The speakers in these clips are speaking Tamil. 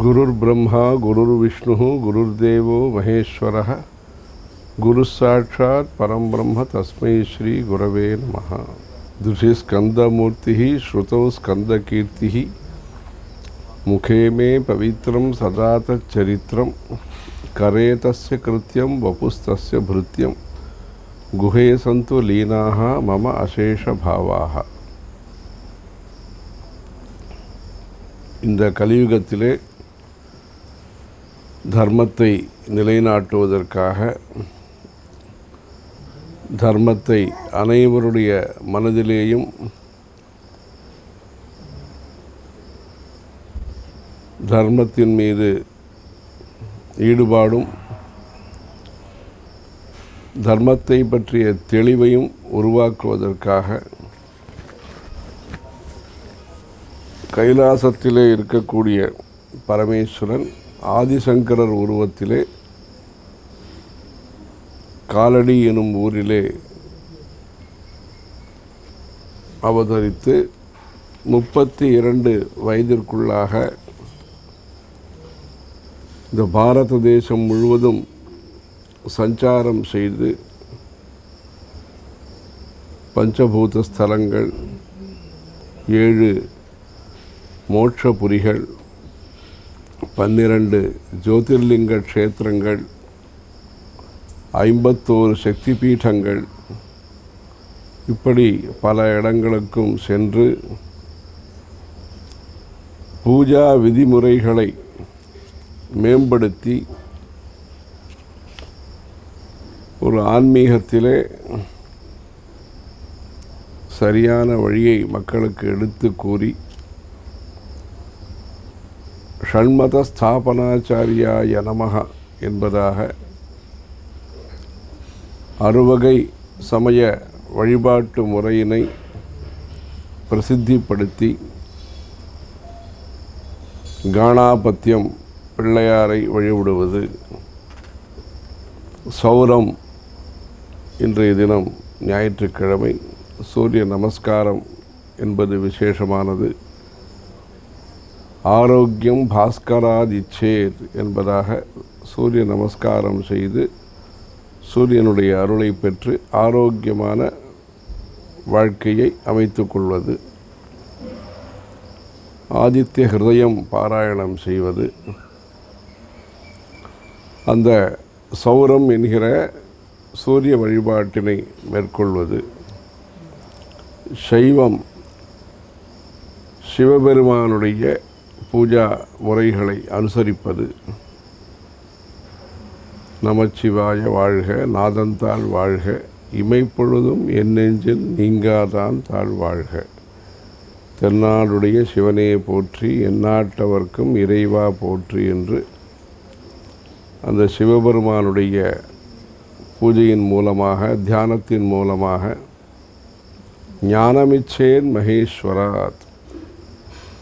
गुरुर्ब्रह्मा गुरुर्विष्णुः गुरुर्देवो महेश्वरः गुरुस्साक्षात् परं ब्रह्म तस्मै श्रीगुरवे नमः दृशि स्कन्दमूर्तिः श्रुतौ स्कन्दकीर्तिः मुखे मे पवित्रं सदा तच्चरित्रं करे तस्य कृत्यं वपुस्तस्य भृत्यं गुहे सन्तु लीनाः मम अशेषभावाः இந்த கலியுகத்திலே தர்மத்தை நிலைநாட்டுவதற்காக தர்மத்தை அனைவருடைய மனதிலேயும் தர்மத்தின் மீது ஈடுபாடும் தர்மத்தை பற்றிய தெளிவையும் உருவாக்குவதற்காக கைலாசத்திலே இருக்கக்கூடிய பரமேஸ்வரன் ஆதிசங்கரர் உருவத்திலே காலடி எனும் ஊரிலே அவதரித்து முப்பத்தி இரண்டு வயதிற்குள்ளாக இந்த பாரத தேசம் முழுவதும் சஞ்சாரம் செய்து பஞ்சபூத ஸ்தலங்கள் ஏழு மோட்சபுரிகள் பன்னிரண்டு ஜோதிர்லிங்க க்ஷேத்திரங்கள் ஐம்பத்தோரு சக்தி பீடங்கள் இப்படி பல இடங்களுக்கும் சென்று பூஜா விதிமுறைகளை மேம்படுத்தி ஒரு ஆன்மீகத்திலே சரியான வழியை மக்களுக்கு எடுத்து கூறி ஷண்மத ஸ்தாபனாச்சாரியாய நமக என்பதாக அறுவகை சமய வழிபாட்டு முறையினை பிரசித்திப்படுத்தி காணாபத்தியம் பிள்ளையாரை வழிவிடுவது சௌரம் இன்றைய தினம் ஞாயிற்றுக்கிழமை சூரிய நமஸ்காரம் என்பது விசேஷமானது. ஆரோக்கியம் பாஸ்கராதிச்சேர் என்பதாக சூரிய நமஸ்காரம் செய்து சூரியனுடைய அருளை பெற்று ஆரோக்கியமான வாழ்க்கையை அமைத்து கொள்வது. ஆதித்ய ஹிருதயம் பாராயணம் செய்வது. அந்த சௌரம் என்கிற சூரிய வழிபாட்டினை மேற்கொள்வது. சைவம் சிவபெருமானுடைய பூஜா முறைகளை அனுசரிப்பது. நமச்சிவாய வாழ்க நாதந்தாள் வாழ்க இமைப்பொழுதும் என் நெஞ்சில் நீங்காதான் தாழ் வாழ்க. தென்னாடுடைய சிவனே போற்றி எந்நாட்டவர்க்கும் இறைவா போற்றி என்று அந்த சிவபெருமானுடைய பூஜையின் மூலமாக தியானத்தின் மூலமாக ஞானமிச்சேன் மகேஸ்வராத்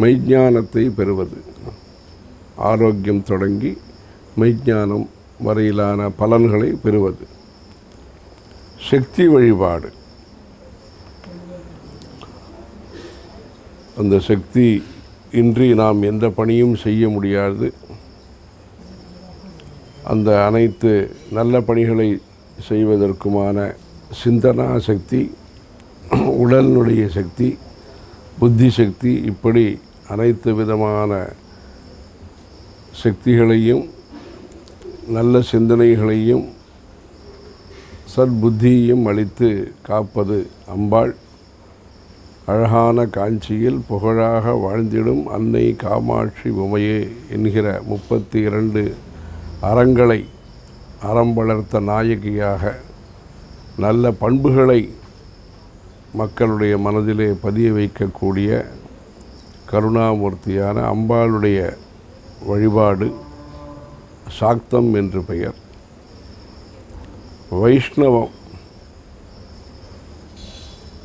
மெய்ஞானத்தை பெறுவது. ஆரோக்கியம் தொடங்கி மெய்ஞானம் வரையிலான பலன்களை பெறுவது. சக்தி வழிபாடு. அந்த சக்தி இன்றி நாம் எந்த பணியும் செய்ய முடியாது. அந்த அனைத்து நல்ல பணிகளை செய்வதற்குமான சிந்தனா சக்தி உடலினுடைய சக்தி புத்தி சக்தி இப்படி அனைத்து விதமான சக்திகளையும் நல்ல சிந்தனைகளையும் சத்புத்தியையும் அளித்து காப்பது அம்பாள். அழகான காஞ்சியில் புகழாக வாழ்ந்திடும் அன்னை காமாட்சி உமையே என்கிற முப்பத்தி இரண்டு அறங்களை அறம் வளர்த்த நாயகியாக நல்ல பண்புகளை மக்களுடைய மனதிலே பதிய வைக்கக்கூடிய கருணாமூர்த்தியான அம்பாளுடைய வழிபாடு சாக்தம் என்று பெயர். வைஷ்ணவம்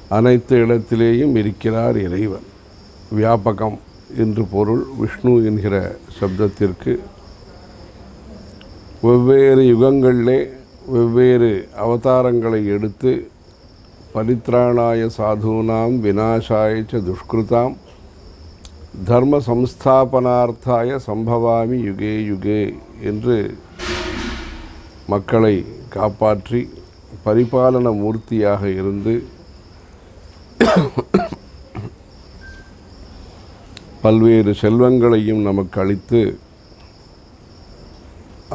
அனைத்து இடத்திலேயும் இருக்கிறார் இறைவன். வியாபகம் என்று பொருள் விஷ்ணு என்கிற சப்தத்திற்கு. வெவ்வேறு யுகங்களிலே வெவ்வேறு அவதாரங்களை எடுத்து பரித்ராணாய சாதூனாம் விநாசாய ச துஷ்கிருதாம் தர்ம சம்ஸ்தாபனார்த்தாய சம்பவாமி யுகே யுகே என்று மக்களை காப்பாற்றி பரிபாலன மூர்த்தியாக இருந்து பல்வேறு செல்வங்களையும் நமக்கு அளித்து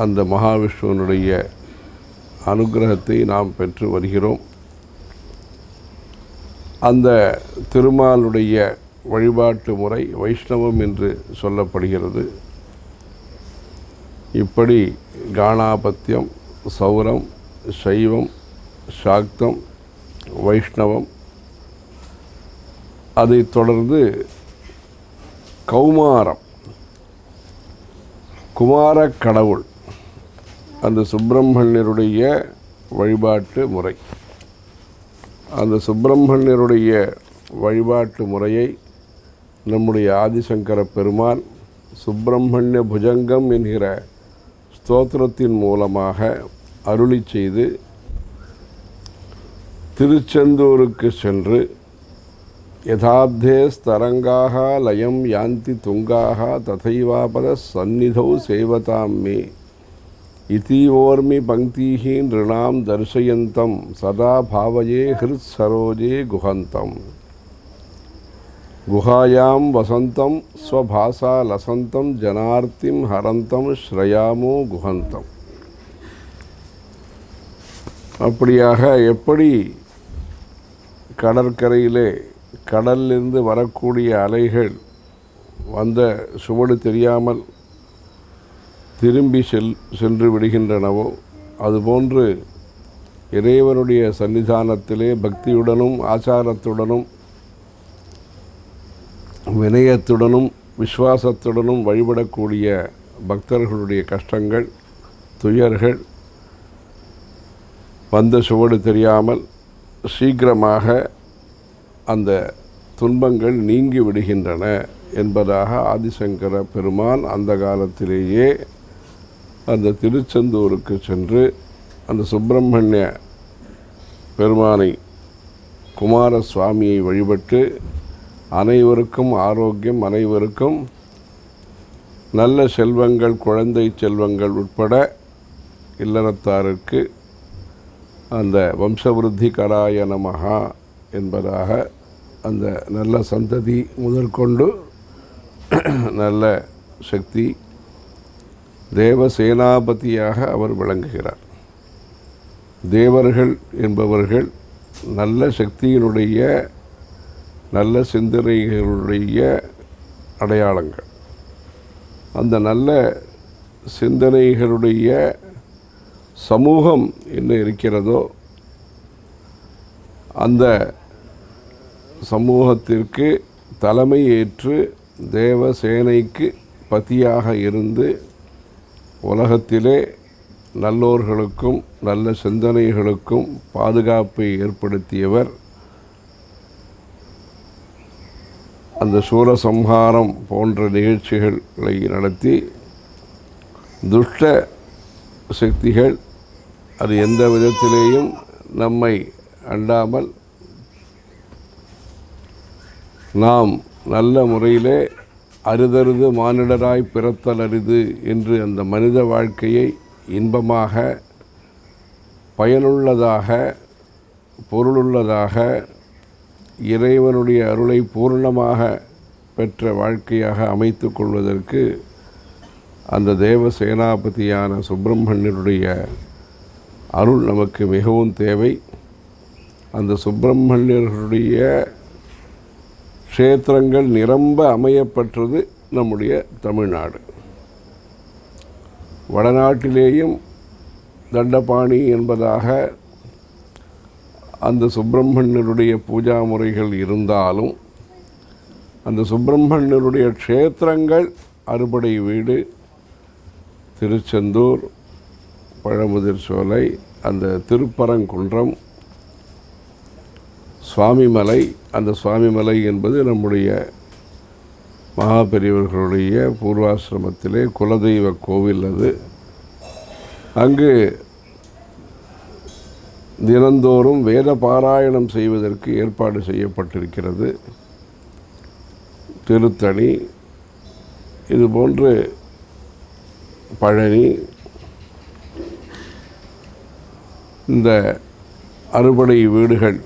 அந்த மகாவிஷ்ணுவனுடைய அனுகிரகத்தை நாம் பெற்று வருகிறோம். அந்த திருமாலுடைய வழிபாட்டு முறை வைஷ்ணவம் என்று சொல்லப்படுகிறது. இப்படி காணாபத்தியம் சௌரம் சைவம் சாக்தம் வைஷ்ணவம் அதைத் தொடர்ந்து கௌமாரம் குமார கடவுள் அந்த சுப்பிரமணியருடைய வழிபாட்டு முறை. அந்த சுப்பிரமணியருடைய வழிபாட்டு முறையை நம்முடைய ஆதிசங்கர பெருமான் சுப்பிரமணிய புஜங்கம் என்கிற ஸ்தோத்திரத்தின் மூலமாக அருளி செய்து திருச்செந்தூருக்கு சென்று யதாப்தே ஸ்தரங்காக லயம் யாந்தி துங்காக ததைவாபத சந்நிதௌ செய்வதாம் மே இத்தீவோர்மி பங்கீஹி நிருணாம் தர்சயந்தம் சதா பாவயே ஹிருத் சரோஜே குஹந்தம் குஹாயாம் வசந்தம் ஸ்வபாசா லசந்தம் ஜனார்த்திம் ஹரந்தம் ஸ்ரயாமோ குஹந்தம் அப்படியாக எப்படி கடற்கரையிலே கடலிலிருந்து வரக்கூடிய அலைகள் வந்த சுவடு தெரியாமல் திரும்பி செல் சென்று விடுகின்றனவோ அதுபோன்று இறைவனுடைய சன்னிதானத்திலே பக்தியுடனும் ஆச்சாரத்துடனும் வினயத்துடனும் விசுவாசத்துடனும் வழிபடக்கூடிய பக்தர்களுடைய கஷ்டங்கள் துயர்கள் வந்த சுவடு தெரியாமல் சீக்கிரமாக அந்த துன்பங்கள் நீங்கி விடுகின்றன என்பதாக ஆதிசங்கர பெருமான் அந்த காலத்திலேயே அந்த திருச்செந்தூருக்கு சென்று அந்த சுப்பிரமணிய பெருமானை குமார சுவாமியை வழிபட்டு அனைவருக்கும் ஆரோக்கியம் அனைவருக்கும் நல்ல செல்வங்கள் குழந்தை செல்வங்கள் உட்பட இல்லறத்தாருக்கு அந்த வம்சவிருத்தி கராய நமகா என்பதாக அந்த நல்ல சந்ததி முதற்கொண்டு நல்ல சக்தி தேவசேனாபதியாக அவர் விளங்குகிறார். தேவர்கள் என்பவர்கள் நல்ல சக்தியினுடைய நல்ல சிந்தனைகளுடைய அடையாளங்கள். அந்த நல்ல சிந்தனைகளுடைய சமூகம் என்ன இருக்கிறதோ அந்த சமூகத்திற்கு தலைமை ஏற்று தேவசேனைக்கு பதியாக இருந்து உலகத்திலே நல்லோர்களுக்கும் நல்ல சிந்தனைகளுக்கும் பாதுகாப்பை ஏற்படுத்தியவர் அந்த சூரசம்ஹாரம் போன்ற நிகழ்ச்சிகளை நடத்தி துஷ்ட சக்திகள் அது எந்த விதத்திலேயும் நம்மை அண்டாமல் நாம் நல்ல முறையிலே அருதருது மானிடராய் பிறத்தல் அரிது என்று அந்த மனித வாழ்க்கையை இன்பமாக பயனுள்ளதாக பொருளுள்ளதாக இறைவனுடைய அருளை பூர்ணமாக பெற்ற வாழ்க்கையாக அமைத்து கொள்வதற்கு அந்த தேவ சேனாபதியான சுப்பிரமணியனுடைய அருள் நமக்கு மிகவும் தேவை. அந்த சுப்பிரமணியர்களுடைய க்ஷேத்திரங்கள் நிரம்ப அமையப்பெற்றது நம்முடைய தமிழ்நாடு. வடநாட்டிலேயும் தண்டபாணி என்பதாக அந்த சுப்பிரமணியருடைய பூஜா முறைகள் இருந்தாலும் அந்த சுப்பிரமணியருடைய க்ஷேத்திரங்கள் அறுபடை வீடு திருச்செந்தூர் பழமுதிர் சோலை அந்த திருப்பரங்குன்றம் சுவாமிமலை அந்த சுவாமிமலை என்பது நம்முடைய மகாபெரியவர்களுடைய பூர்வாசிரமத்திலே குலதெய்வ கோவில் அது. அங்கு தினந்தோறும் வேத பாராயணம் செய்வதற்கு ஏற்பாடு செய்யப்பட்டிருக்கிறது. திருத்தணி இது போன்று பழனி இந்த அறுபடை வீடுகள்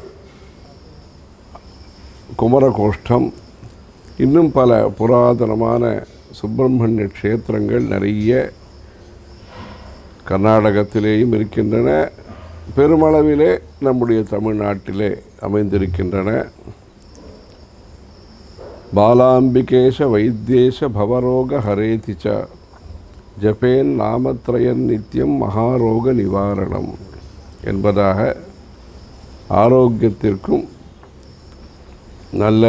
குமரகோஷ்டம். இன்னும் பல புராதனமான சுப்பிரமணிய க்ஷேத்திரங்கள் நிறைய கர்நாடகத்திலேயும் இருக்கின்றன. பெருமளவிலே நம்முடைய தமிழ்நாட்டிலே அமைந்திருக்கின்றன. பாலாம்பிகேஷ வைத்தியேஷ பவரோக ஹரேதி ச. ஜபேன் நாமத்ரயன் நித்தியம் மகாரோக நிவாரணம் என்பதாக ஆரோக்கியத்திற்கும் நல்ல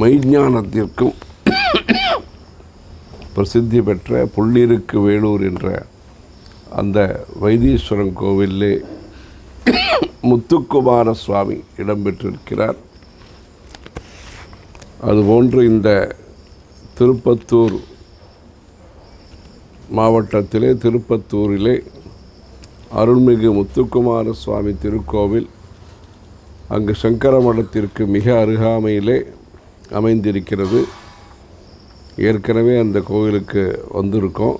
மெய்ஞானத்திற்கும் பிரசித்தி பெற்ற புள்ளிருக்கு வேலூர் என்ற அந்த வைத்தீஸ்வரன் கோவிலே முத்துக்குமார சுவாமி இடம்பெற்றிருக்கிறார் அதுபோன்று இந்த திருப்பத்தூர் மாவட்டத்திலே திருப்பத்தூரிலே அருள்மிகு முத்துக்குமார சுவாமி திருக்கோவில் அங்கு சங்கர மடத்திற்கு மிக அருகாமையிலே அமைந்திருக்கிறது. ஏற்கனவே அந்த கோவிலுக்கு வந்திருக்கோம்.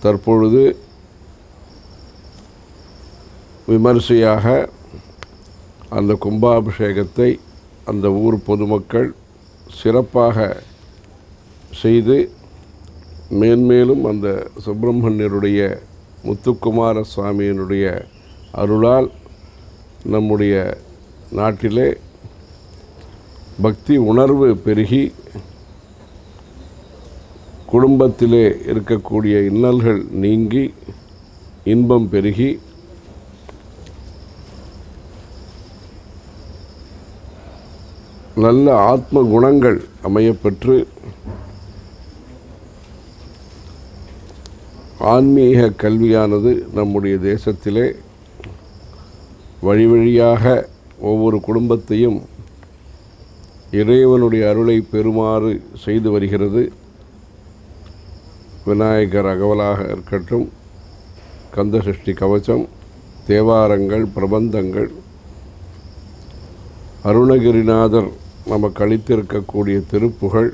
தற்பொழுது விமரிசையாக அந்த கும்பாபிஷேகத்தை அந்த ஊர் பொதுமக்கள் சிறப்பாக செய்து மேன்மேலும் அந்த சுப்பிரமணியருடைய முத்துக்குமார சுவாமியினுடைய அருளால் நம்முடைய நாட்டிலே பக்தி உணர்வு பெருகி குடும்பத்திலே இருக்கக்கூடிய இன்னல்கள் நீங்கி இன்பம் பெருகி நல்ல ஆத்ம குணங்கள் அமையப்பெற்று ஆன்மீக கல்வியானது நம்முடைய தேசத்திலே வழி வழியாக ஒவ்வொரு குடும்பத்தையும் இறைவனுடைய அருளை பெறுமாறு செய்து வருகிறது. விநாயகர் அகவலாக இருக்கட்டும் கந்தசஷ்டி கவசம் தேவாரங்கள் பிரபந்தங்கள். அருணகிரிநாதர் நமக்கு அளித்திருக்கக்கூடிய திருப்புகழ்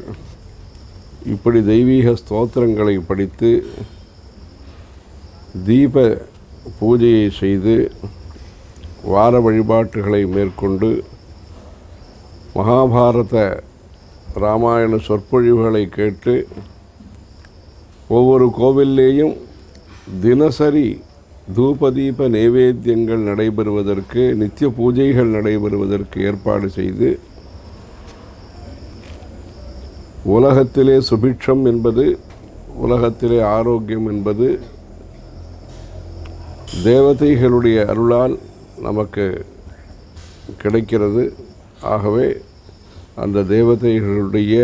இப்படி தெய்வீக ஸ்தோத்திரங்களை படித்து தீப பூஜையை செய்து வார வழிபாட்டுகளை மேற்கொண்டு மகாபாரத ராமாயண சொற்பொழிவுகளை கேட்டு ஒவ்வொரு கோவில்லேயும் தினசரி தூபதீப நைவேத்தியங்கள் நடைபெறுவதற்கு நித்திய பூஜைகள் நடைபெறுவதற்கு ஏற்பாடு செய்து உலகத்திலே சுபிட்சம் என்பது உலகத்திலே ஆரோக்கியம் என்பது தேவதைகளுடைய அருளால் நமக்கு கிடைக்கிறது. ஆகவே அந்த தேவதைகளுடைய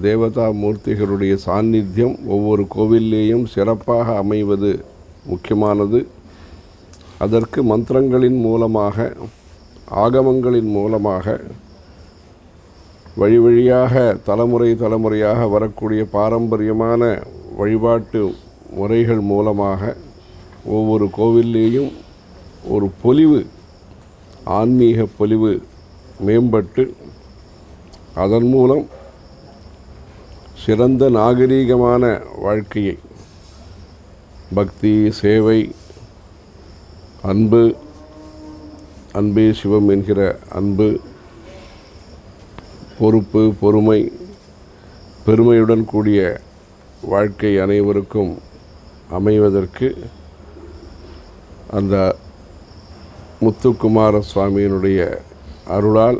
தேவதா மூர்த்திகளுடைய சாநித்தியம் ஒவ்வொரு கோவில்லேயும் சிறப்பாக அமைவது முக்கியமானது. அதற்கு மந்திரங்களின் மூலமாக ஆகமங்களின் மூலமாக வழி வழியாக தலைமுறை தலைமுறையாக வரக்கூடிய பாரம்பரியமான வழிபாட்டு முறைகள் மூலமாக ஒவ்வொரு கோவில்லேயும் ஒரு பொலிவு ஆன்மீக பொலிவு மேம்பட்டு அதன் மூலம் சிறந்த நாகரீகமான வாழ்க்கையை பக்தி சேவை அன்பு அன்பே சிவம் என்கிற அன்பு பொறுப்பு பொறுமை பெருமையுடன் கூடிய வாழ்க்கை அனைவருக்கும் அமைவதற்கு அந்த முத்துக்குமார சுவாமியினுடைய அருளால்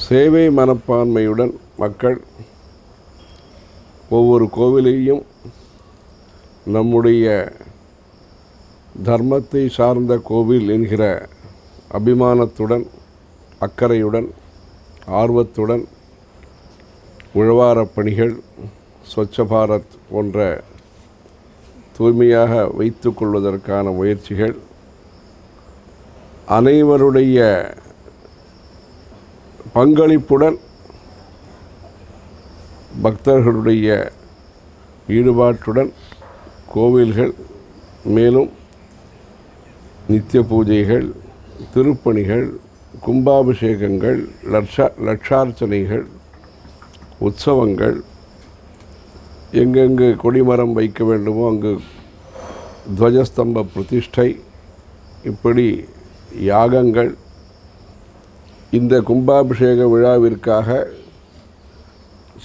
சேவை மனப்பான்மையுடன் மக்கள் ஒவ்வொரு கோவிலையும் நம்முடைய தர்மத்தை சார்ந்த கோவில் என்கிற அபிமானத்துடன் அக்கறையுடன் ஆர்வத்துடன் உழவாரப் பணிகள் ஸ்வச்ச பாரத் போன்ற தூய்மையாக வைத்து கொள்வதற்கான முயற்சிகள் அனைவருடைய பங்களிப்புடன் பக்தர்களுடைய ஈடுபாட்டுடன் கோவில்கள் மேலும் நித்திய பூஜைகள் திருப்பணிகள் கும்பாபிஷேகங்கள் லட்ச லட்சார்ச்சனைகள் உற்சவங்கள் எங்கெங்கு கொடிமரம் வைக்க வேண்டுமோ அங்கு துவஜஸ்தம்ப பிரதிஷ்டை. இப்படி யாகங்கள் இந்த கும்பாபிஷேக விழாவிற்காக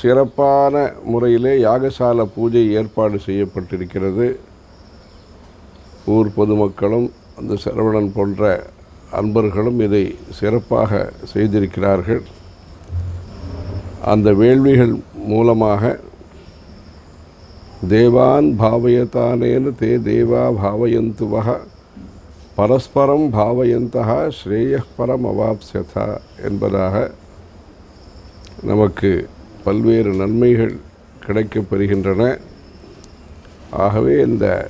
சிறப்பான முறையிலே யாகசால பூஜை ஏற்பாடு செய்யப்பட்டிருக்கிறது. ஊர் பொதுமக்களும் அந்த சரவணன் போன்ற அன்பர்களும் இதை சிறப்பாக செய்திருக்கிறார்கள். அந்த வேள்விகள் மூலமாக தேவான் பாவயத்தானேன தே தேவா பாவயந்துவக பரஸ்பரம் பாவயந்தா ஸ்ரேயப்பரம் அவாப்சதா என்பதாக நமக்கு பல்வேறு நன்மைகள் கிடைக்கப்பெறுகின்றன. ஆகவே இந்த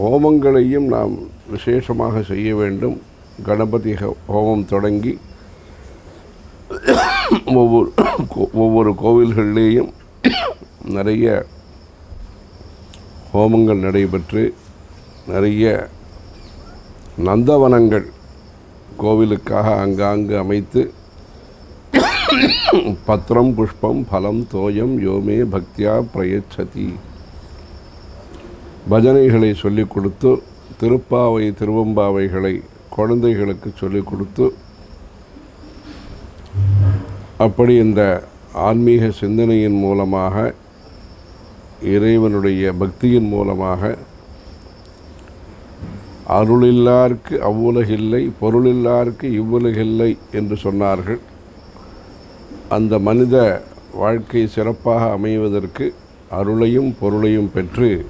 ஹோமங்களையும் நாம் விசேஷமாக செய்ய வேண்டும். கணபதி ஹோ- ஹோமம் தொடங்கி ஒவ்வொரு கோ- ஒவ்வொரு கோவில்கள்லேயும் நிறைய ஹோமங்கள் நடைபெற்று நிறைய நந்தவனங்கள் கோவிலுக்காக அங்காங்கு அமைத்து பத்திரம் புஷ்பம் பலம் தோயம் யோமே பக்தியா பிரயச்சதி. பஜனைகளை சொல்லிக் கொடுத்து திருப்பாவை திருவம்பாவைகளை குழந்தைகளுக்கு சொல்லிக் கொடுத்து அப்படி இந்த ஆன்மீக சிந்தனையின் மூலமாக இறைவனுடைய பக்தியின் மூலமாக அருளில்லார்க்கு அவ்வுலகில்லை பொருளில்லார்க்கு இவ்வுலகில்லை என்று சொன்னார்கள். அந்த மனித வாழ்க்கை சிறப்பாக அமைவதற்கு அருளையும் பொருளையும் பெற்று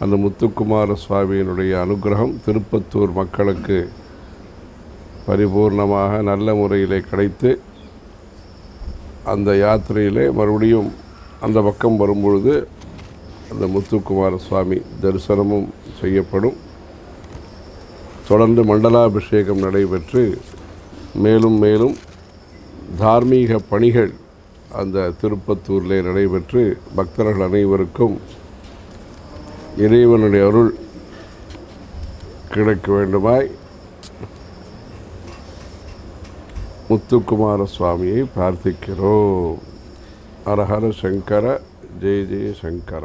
அந்த முத்துக்குமார சுவாமியினுடைய அனுகிரகம் திருப்பத்தூர் மக்களுக்கு பரிபூர்ணமாக நல்ல முறையிலே கிடைத்து அந்த யாத்திரையிலே மறுபடியும் அந்த பக்கம் வரும்பொழுது அந்த முத்துக்குமார சுவாமி தரிசனமும் செய்யப்படும். தொடர்ந்து மண்டலாபிஷேகம் நடைபெற்று மேலும் மேலும் தார்மீக பணிகள் அந்த திருப்பத்தூரிலே நடைபெற்று பக்தர்கள் அனைவருக்கும் இறைவனுடைய அருள் கிடைக்க வேண்டுமாய் முத்துக்குமார சுவாமியை பிரார்த்திக்கிறோம். అర్హర శంకర జయ జయ శంకర.